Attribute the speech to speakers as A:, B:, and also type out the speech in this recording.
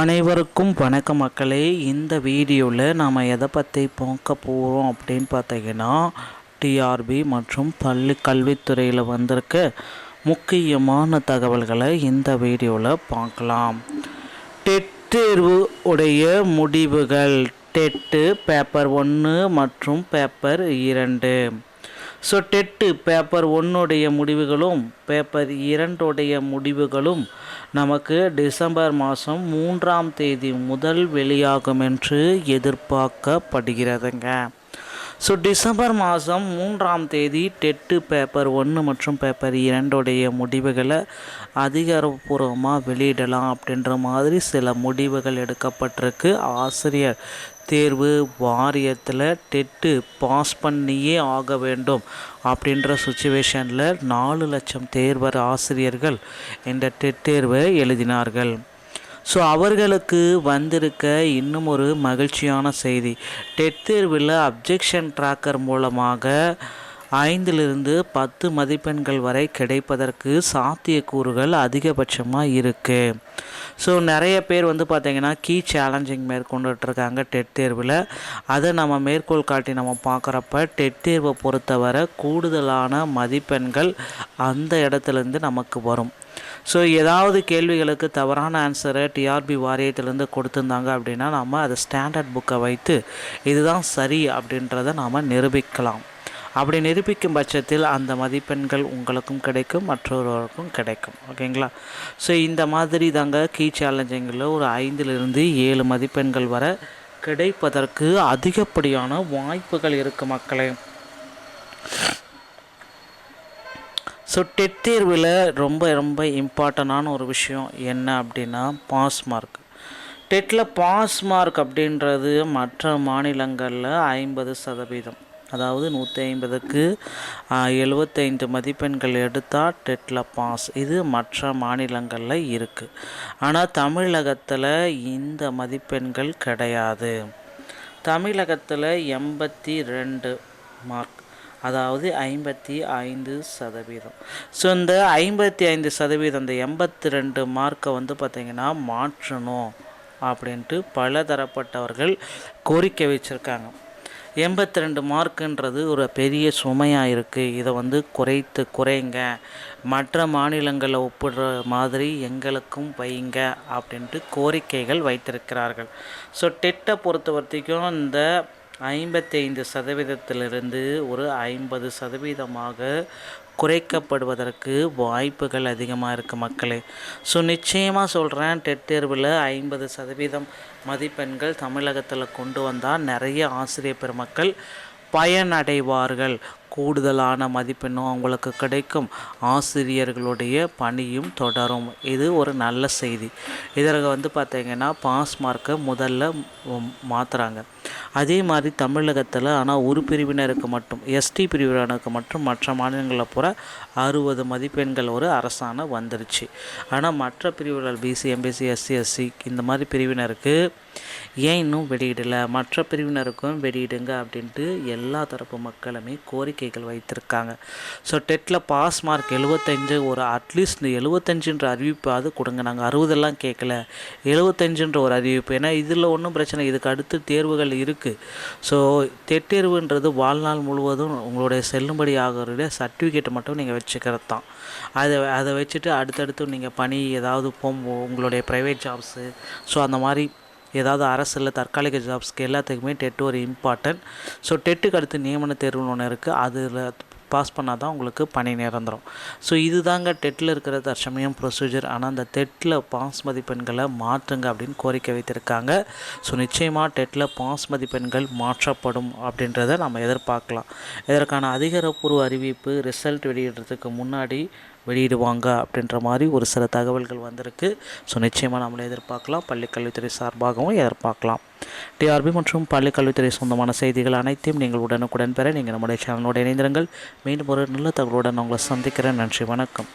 A: அனைவருக்கும் வணக்க மக்களே. இந்த வீடியோவில் நாம் எதை பற்றி பார்க்க போகிறோம் அப்படின்னு பார்த்தீங்கன்னா டிஆர்பி மற்றும் பள்ளி கல்வித்துறையில் வந்திருக்க முக்கியமான தகவல்களை இந்த வீடியோவில் பார்க்கலாம். டெட் தேர்வு உடைய முடிவுகள் டெட்டு பேப்பர் ஒன்று மற்றும் பேப்பர் இரண்டு. ஸோ டெட்டு பேப்பர் ஒன்னுடைய முடிவுகளும் பேப்பர் இரண்டுடைய முடிவுகளும் நமக்கு டிசம்பர் மாதம் மூன்றாம் தேதி முதல் வெளியாகும் என்று எதிர்பார்க்கப்படுகிறதுங்க. ஸோ டிசம்பர் மாதம் மூன்றாம் தேதி டெட்டு பேப்பர் ஒன்று மற்றும் பேப்பர் இரண்டுடைய முடிவுகளை அதிகாரப்பூர்வமாக வெளியிடலாம் அப்படின்ற மாதிரி சில முடிவுகள் எடுக்கப்பட்டிருக்கு. ஆசிரியர் தேர்வு வாரியத்தில் டெட்டு பாஸ் பண்ணியே ஆக வேண்டும் அப்படின்ற சுச்சுவேஷனில் நாலு லட்சம் தேர்வர் ஆசிரியர்கள் இந்த டெட் தேர்வை எழுதினார்கள். ஸோ அவர்களுக்கு வந்திருக்க இன்னும் ஒரு மகிழ்ச்சியான செய்தி. டெட் தேர்வில் அப்ஜெக்ஷன் ட்ராக்கர் மூலமாக ஐந்திலிருந்து பத்து மதிப்பெண்கள் வரை கிடைப்பதற்கு சாத்தியக்கூறுகள் அதிகபட்சமாக இருக்குது ஸோ நிறைய பேர் வந்து பார்த்திங்கன்னா கீ சேலஞ்சிங் மேற்கொண்டுட்ருக்காங்க டெட் தேர்வில். அதை நம்ம மேற்கோள் காட்டி நம்ம பார்க்குறப்ப டெட் தேர்வை பொறுத்தவரை கூடுதலான மதிப்பெண்கள் அந்த இடத்துலேருந்து நமக்கு வரும். ஸோ ஏதாவது கேள்விகளுக்கு தவறான ஆன்சரை டிஆர்பி வாரியத்திலேருந்து கொடுத்துருந்தாங்க அப்படின்னா நம்ம அதை ஸ்டாண்டர்ட் புக்கை வைத்து இதுதான் சரி அப்படின்றத நாம் நிரூபிக்கலாம். அப்படி நிரூபிக்கும் பட்சத்தில் அந்த மதிப்பெண்கள் உங்களுக்கும் கிடைக்கும் மற்றொருவருக்கும் கிடைக்கும். ஓகேங்களா? ஸோ இந்த மாதிரி தாங்க கீ சேலஞ்சிங்கில் ஒரு ஐந்திலிருந்து ஏழு மதிப்பெண்கள் வர கிடைப்பதற்கு அதிகப்படியான வாய்ப்புகள் இருக்குது மக்களே. ஸோ டெட் தேர்வில் ரொம்ப ரொம்ப இம்பார்ட்டண்டான ஒரு விஷயம் என்ன அப்படின்னா பாஸ் மார்க் டெட்டில் பாஸ் மார்க் அப்படின்றது மற்ற மாநிலங்களில் ஐம்பது சதவீதம். அதாவது நூற்றி ஐம்பதுக்கு எழுபத்தைந்து மதிப்பெண்கள் எடுத்தால் டெட்டில் பாஸ் இது மற்ற மாநிலங்களில் இருக்குது ஆனால் தமிழகத்தில் இந்த மதிப்பெண்கள் கிடையாது. தமிழகத்தில் எண்பத்தி ரெண்டு மார்க் அதாவது ஐம்பத்தி ஐந்து சதவீதம். ஸோ இந்த ஐம்பத்தி ஐந்து சதவீதம் இந்த எண்பத்தி ரெண்டு மார்க்கை வந்து பார்த்திங்கன்னா மாற்றணும் அப்படின்ட்டு பல தரப்பட்டவர்கள் கோரிக்கை வச்சுருக்காங்க. எண்பத்தி ரெண்டு மார்க்குன்றது ஒரு பெரிய சுமையாக இருக்குது இதை வந்து குறைத்து குறைங்க. மற்ற மாநிலங்களில் ஒப்பிடுற மாதிரி எங்களுக்கும் வைங்க அப்படின்ட்டு கோரிக்கைகள் வைத்திருக்கிறார்கள். ஸோ டெட்டை பொறுத்த வரைக்கும் இந்த ஐம்பத்தைந்து சதவீதத்திலிருந்து ஒரு ஐம்பது சதவீதமாக குறைக்கப்படுவதற்கு வாய்ப்புகள் அதிகமாக இருக்குது மக்களே. ஸோ நிச்சயமாக சொல்கிறேன் டெட் தேர்வில் ஐம்பது சதவீதம் மதிப்பெண்கள் தமிழகத்தில் கொண்டு வந்தால் நிறைய ஆசிரியர் பெருமக்கள் பயனடைவார்கள். கூடுதலான மதிப்பெண்ணும் அவங்களுக்கு கிடைக்கும். ஆசிரியர்களுடைய பணியும் தொடரும். இது ஒரு நல்ல செய்தி. இதற்கு வந்து பார்த்திங்கன்னா பாஸ் மார்க்கை முதல்ல மாற்றுறாங்க அதே மாதிரி தமிழகத்தில் ஆனால் ஒரு பிரிவினருக்கு மட்டும் எஸ்டி பிரிவினருக்கு மட்டும் மற்ற மாநிலங்களில் பூரா அறுபது மதிப்பெண்கள் ஒரு அரசாணை வந்துருச்சு. ஆனால் மற்ற பிரிவுகள் பிசி எம்பிசி எஸ்சி எஸ்சி இந்த மாதிரி பிரிவினருக்கு ஏன் இன்னும் வெளியிடலை? மற்ற பிரிவினருக்கும் வெளியிடுங்க அப்படின்ட்டு எல்லா தரப்பு மக்களுமே கோரிக்கை கோரிக்கைகள் வைத்திருக்காங்க. ஸோ டெட்டில் பாஸ் மார்க் எழுபத்தஞ்சு ஒரு அட்லீஸ்ட் இந்த எழுபத்தஞ்சுன்ற அறிவிப்பாவது கொடுங்க. நாங்கள் அறுபதெல்லாம் கேட்கல எழுபத்தஞ்சுன்ற ஒரு அறிவிப்பு. ஏன்னா இதில் ஒன்றும் பிரச்சனை இதுக்கு அடுத்து தேர்வுகள் இருக்குது ஸோ தெட்டேர்வுன்றது வாழ்நாள் முழுவதும் உங்களுடைய செல்லுபடி ஆகிறத சர்டிஃபிகேட்டை மட்டும் நீங்கள் வச்சுக்கிறது தான் அதை அதை வச்சுட்டு அடுத்தடுத்து நீங்கள் பணி ஏதாவது போகும் உங்களுடைய ப்ரைவேட் ஜாப்ஸு ஸோ அந்த மாதிரி ஏதாவது அரசில் தற்காலிக ஜாப்ஸ்க்கு எல்லாத்துக்குமே டெட் ஒரு இம்பார்ட்டன்ட். ஸோ டெட்டுக்கு அடுத்து நியமன தேர்வுன்னு ஒன்று இருக்குது அதில் பாஸ் பண்ணால் தான் உங்களுக்கு பணி நிரந்தரம். ஸோ இது தாங்க டெட்டில் இருக்கிற தற்சமயம் ப்ரொசீஜர் ஆனால் அந்த டெட்டில் பாஸ் மதிப்பெண்களை மாற்றுங்க அப்படின்னு கோரிக்கை வைத்திருக்காங்க. ஸோ நிச்சயமாக டெட்டில் பாஸ் மதிப்பெண்கள் மாற்றப்படும் அப்படின்றத நம்ம எதிர்பார்க்கலாம். இதற்கான அதிகாரப்பூர்வ அறிவிப்பு ரிசல்ட் வெளியிடுறதுக்கு முன்னாடி வெளியிடுவாங்க அப்படின்ற மாதிரி ஒரு சில தகவல்கள் வந்திருக்கு. ஸோ நிச்சயமாக நம்மளை எதிர்பார்க்கலாம். பள்ளிக்கல்வித்துறை சார்பாகவும் எதிர்பார்க்கலாம். டிஆர்பி மற்றும் பள்ளிக்கல்வித்துறை சொந்தமான செய்திகள் அனைத்தையும் நீங்கள் உடனுக்குடன் பெற நீங்கள் நம்முடைய சேனலோடு இணைந்திருங்கள். மீண்டும் ஒரு நல்ல தகவலுடன் உங்களை சந்திக்கிறேன். நன்றி வணக்கம்.